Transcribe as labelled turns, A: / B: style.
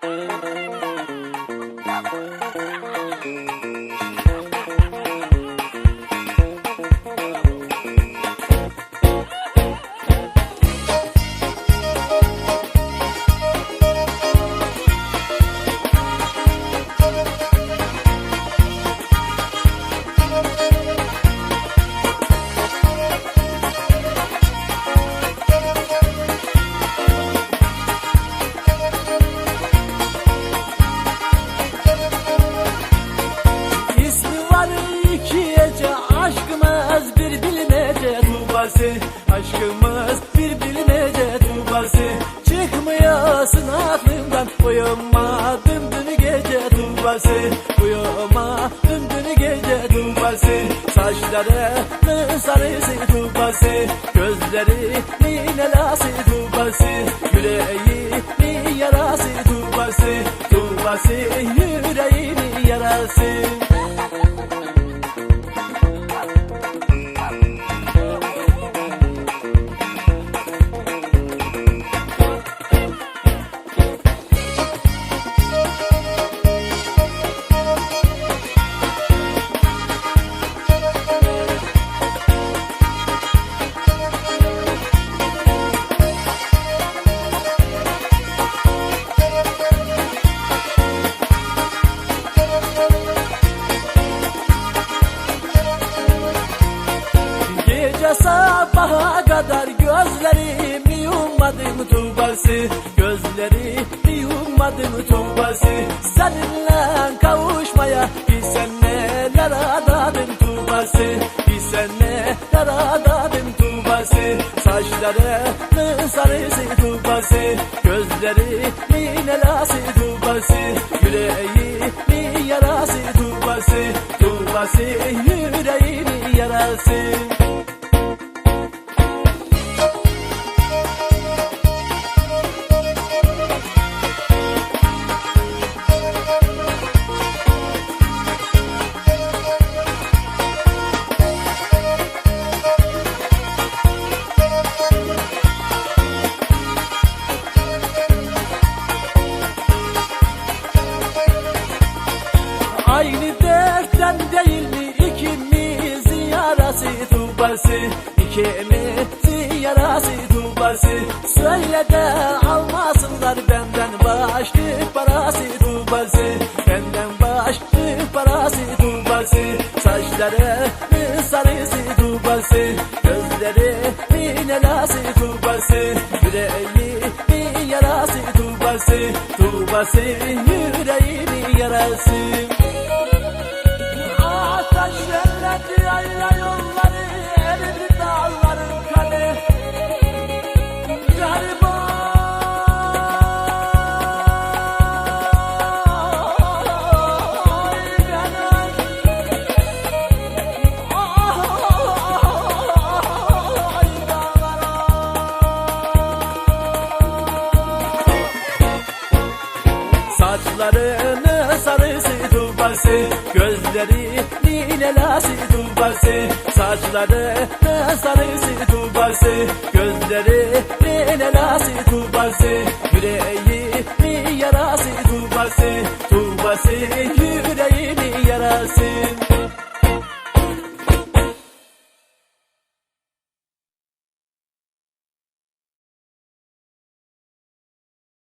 A: Thank you. Tubası Aşkımız bir bilinece tubası Çıkmıyorsun aklımdan. Uyumadım dün gece tubası Uyumadım dün gece tubası Saçlarının sarısı tubası Gözlerinin elası tubası Yüreğinin yarası tubası Tubası yüreğinin yarası Gece sabaha kadar gözlerimi yummadım tubası Gözlerimi yummadım tubası Seninle kavuşmaya bir sen neler adadım tubası Bir sen neler adadım tubası Saçlarının sarısı tubası Gözlerimin elası tubası Yüreğimin yarası tubası Tubası yüreğimin yarası tubası İkimizin yarası tubası Söyle de almasınlar benden başlık parası tubası Benden başlık parası tubası Saçlarının sarısı tubası Gözlerimin elası tubası Yüreğimin yarası tubası Tubası yüreğimin yarası Saçlarını sarısı tubası Gözlerinin elası tubası Saçlarını sarısı tubası Gözlerinin elası tubası Yüreğimin yarası tubası Tubası yüreğimin yarası